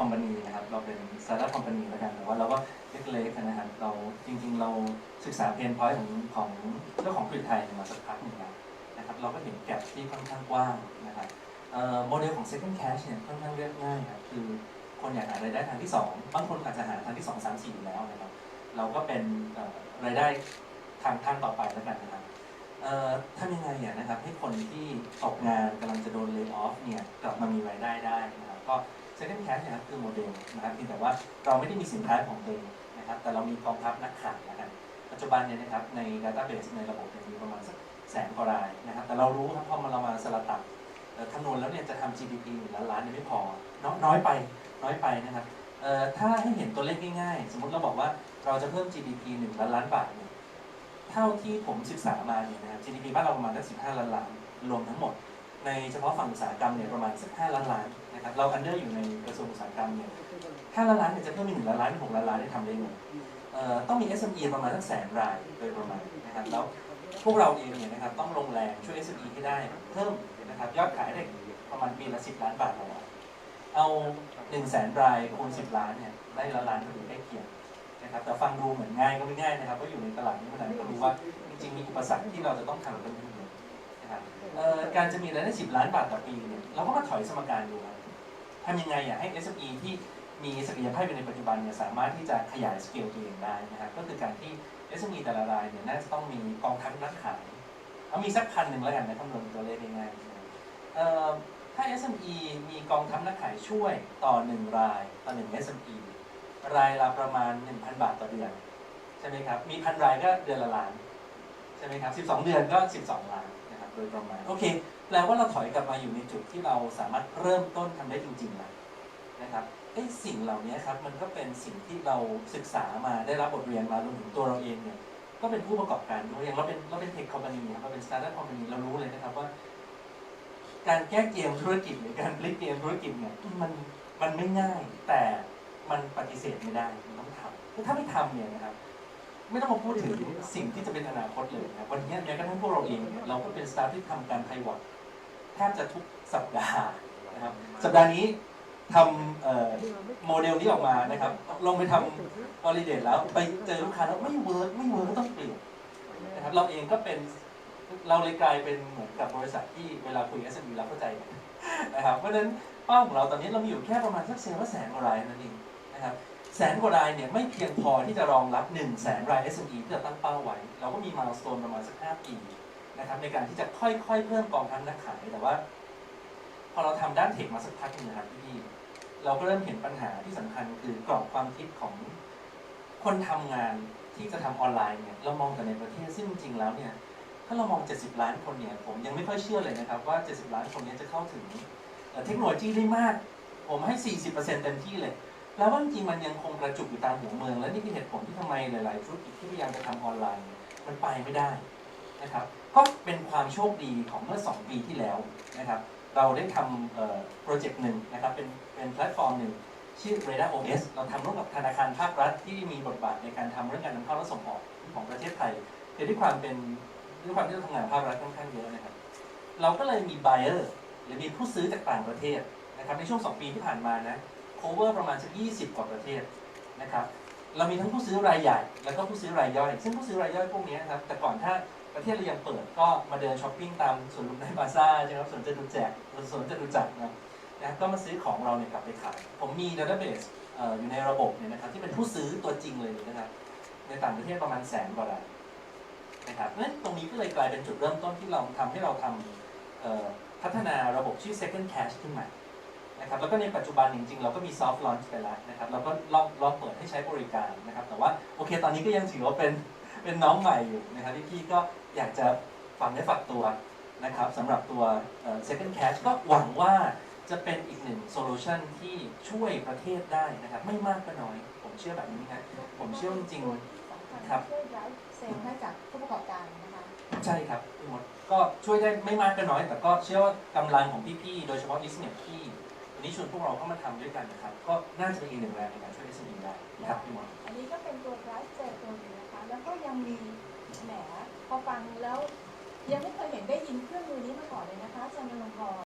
คอมพานีนะครับเราเป็นสตาร์ทอัพคอมพานีแล้วกันแต่ว่าเราก็เล็กๆนะครับเราจริงๆ เราศึกษาเพนพอยต์ของของเรื่องของผลิตไทยมาสักพักหนึ่งแล้วนะครับเราก็เห็นแกลบที่ค่อนข้างกว้างนะครับโมเดลของ second cash เนี่ยค่อนข้างเรียบง่ายครับคือคนอยากหารายได้ทางที่สองบางคนอาจจะหาทางที่สองสามสี่อยู่แล้วนะครับเราก็เป็นรายได้ทางทางต่อไปแล้วกันนะครับทำยังไงเนี่ยนะครับให้คนที่ตกงานกำลังจะโดนเล y off เนี่ยกลับมามีรายได้ได้นะครับก็ Second Cash เนี่ยครับคือโมเดลนะครับเพียงแต่ว่าเราไม่ได้มีสินค้าของตัวเองนะครับ แต่เรามีกองทัพนักขายนะครับปัจจุบันเนี่ยนะครับใน Database ในระบบเนี่ยมีประมาณสักแสนกว่ารายนะครับ แต่เรารู้ครับพอมาเรามาสลัดตัดคำนวณแล้วเนี่ยจะทำ GDP หนึ่งล้านล้านเนี่ยไม่พอน้อยน้อยไปน้อยไปนะครับถ้าให้เห็นตัวเลขง่ายๆ สมมติเราบอกว่าเราจะเพิ่ม GDP หนึ่งล้านล้านบาทเนี่ยเท่าที่ผมศึกษามาเนี่ยนะครับ GDP บ้านเราประมาณสัก15 ล้านล้านรวมทั้งหมด ในเฉพาะฝั่งอุตสาหกรรมเนี่ยประมาณสัก5ล้านล้านนะครับเราอันเดอร์อยู่ในกระทรวงอุตสาหกรรมเนี่ย5ล้านล้านเนี่ยจะเพิ่มเป็น1ล้านล้านเป็น6ล้านล้านได้ทำได้ไงต้องมี SME ประมาณสักแสนรายโดยประมาณนะครับแล้วพวกเราเองเนี่ยนะครับต้องลงแรงช่วย SME ให้ได้เพิ่มนะครับยอดขายได้ประมาณปีละ10 ล้านบาทต่อวันเอา1แสนรายคูณ10 ล้านเนี่ยได้ละล้านก็ถือใกล้เคียงนะครับแต่ฟังดูเหมือนง่ายก็ไม่ง่ายนะครับเพราะอยู่ในตลาดนี้ขนาดนี้ก็รู้ว่าจริงๆมีอุปสรรคที่เราจะต้องทำกันอยู่ นะครับการจะมีรายได้ 10 ล้านบาทต่อปีเนี่ยเราก็มาถอยสมการดูทำยังไงอะให้ SME ที่มีศักยภาพอยู่ในปัจจุบันเนี่ยสามารถที่จะขยายสเกลตัวเองได้นะครับก็คือการที่ SME แต่ละรายเนี่ยน่าจะต้องมีกองทัพนักขายเอามีสักพันหนึ่งแล้วกันนะคำนวณตัวเลขง่ายๆนะครับเอ่อถ้า SME มีกองทัพนักขายช่วยต่อ 1 รายต่อ 1 SME รายละประมาณ 1,000 บาทต่อเดือนใช่ไหมครับมีพันรายก็เดือนละล้านใช่ไหมครับ12 เดือนก็ 12 ล้าน โดยประมาณโอเค แปลว่าเราถอยกลับมาอยู่ในจุดที่เราสามารถเริ่มต้นทำได้จริงๆแล้วนะครับไอ้สิ่งเหล่านี้ครับมันก็เป็นสิ่งที่เราศึกษามาได้รับบทเรียนมารวมถึงตัวเราเองเนี่ยก็เป็นผู้ประกอบการด้วยอย่างเราเป็นเราเป็นเทคคอมพานีครับเราเป็นสตาร์ทอัพคอมพานีเรารู้เลยนะครับว่า การแก้เกมธุรกิจหรือการพลิกเกมธุรกิจเนี่ยมันมันไม่ง่าย แต่มันปฏิเสธไม่ได้มันต้องทำถ้าไม่ทำเนี่ยนะครับ ไม่ต้องมาพูดถึงสิ่งที่จะเป็นอนาคตเลยนะครับวันนี้แม้กระทั่งพวกเราเองเนี่ยเราก็เป็นสตาร์ทที่ทำการไพวอตแทบจะทุกสัปดาห์นะครับสัปดาห์นี้ทำโมเดลนี้ออกมานะครับ ลงไปทำวอลิเดตแล้วไปเจอลูกค้าแล้วไม่เวิร์กไม่เวิร์กก็ต้องเปลี่ยนนะครับเราเองก็เป็นเราเลยกลายเป็นเหมือนกับบริษัทที่เวลาคุย SME แล้วเข้าใจนะครับเพราะฉะนั้นเป้าของเราตอนนี้เรามีอยู่แค่ประมาณสักเซลล์ละแสนกว่ารายนั่นเองนะครับ แสนกว่ารายเนี่ยไม่เพียงพอที่จะรองรับ1นึ่งแสนราย SME ที่เราตั้งเป้าไว้ เราก็มีมา l ส t ต n e ประมาณสัก5ปีนะครับในการที่จะค่อยๆ เพิ่มกองทัพนักขายแต่ว่า พอเราทำด้านเทคมาสักพักหนึงนะครับพี่เราก็เริ่มเห็นปัญหาที่สำคัญคือกรอบความคิดของคนทำงานที่จะทำออนไลน์เนี่ยเรามองแต่ในประเทศซึ่งจริงๆแล้วเนี่ยถ้าเรามอง 70 ล้านคนเนี่ยผมยังไม่ค่อยเชื่อเลยนะครับว่า 70 ล้านคนนี้จะเข้าถึงเอ่อเทคโนโลยีได้มาก ผมให้ 40%เต็มที่เลย แล้วว่าจริงมันยังคงกระจุกอยู่ตามหัวเมือง และนี่คือเหตุผลที่ทำไมหลาย ๆ ธุรกิจที่พยายามจะทำออนไลน์ มันไปไม่ได้นะครับ ก็เป็นความโชคดีของเมื่อ 2 ปีที่แล้วนะครับ เราได้ทำโปรเจกต์หนึ่งนะครับ เป็นเป็นแพลตฟอร์มหนึ่งชื่อ Radar OS เราทำร่วมกับธนาคารภาครัฐที่มีบทบาทในการทำเรื่องการนำเข้าและส่งออกของประเทศไทยแต่ด้วยความเป็นด้วยความที่เราทำงานภาครัฐค่อนข้างเยอะนะครับ เราก็เลยมี buyer หรือมีผู้ซื้อจากต่างประเทศนะครับในช่วง 2 ปีที่ผ่านมานะ cover ประมาณสัก 20 กว่าประเทศนะครับเรามีทั้งผู้ซื้อรายใหญ่ แล้วก็ผู้ซื้อรายย่อย ซึ่งผู้ซื้อรายย่อยพวกนี้นะครับแต่ก่อนถ้าประเทศเรายังเปิดก็มาเดินช้อปปิ้งตามสวนลุมไนบาซ่าใช่ไหมครับสวนจตุจักรสวนจตุจักรนะครับนะก็มาซื้อของเราเนี่ยกลับไปขาย ผมมี database เอ่อยู่ในระบบเนี่ยนะครับที่เป็นผู้ซื้อตัวจริงเลยนะครับในต่างประเทศประมาณแสนกว่ารายนะครับเพราะฉะนั้นตรงนี้ก็เลยกลายเป็นจุดเริ่มต้นที่เราทำให้เราทำเอ่อพัฒนาระบบชื่อ second cash ขึ้นมา นะครับแล้วก็ในปัจจุบันจริงๆ เราก็มีซอฟต์ลอนช์ไปแล้วนะครับเราก็ลองลองเปิดให้ใช้บริการนะครับแต่ว่าโอเค ตอนนี้ก็ยังถือว่าเป็นเป็นน้องใหม่อยู่นะครับที่พี่ก็อยากจะฝังได้ฝักตัวนะครับสำหรับตัวเอ่อ second cash ก็หวังว่าจะเป็นอีกหนึ่งโซลูชันที่ช่วยประเทศได้นะครับ ไม่มากก็น้อย ผมเชื่อแบบนี้นะผมเชื่อจริงๆครับช่วยไลฟ์เซลล์ให้กับผู้ประกอบการนะคะใช่ครับพี่มดก็ช่วยได้ไม่มากก็น้อย แต่ก็เชื่อว่ากำลังของพี่ๆโดยเฉพาะอิสเน็ตที่วั นนี้ชวนพวกเราเข้ามาทำด้วยกันนะครับ ก็น่าจะเป็นอีกหนึ่งแรงในการช่วยอิสเน็ตได้นะครับพี่มดอันนี้ก็เป็นตัวไลฟ์เซลล์ตัวหนึงนะคะ แล้วก็ยังมีแหมพอฟังแล้ว ยังไม่เคยเห็นได้ยินเครื่องมือนี้มาก่อนเลยนะคะอาจารย์นรงค์พร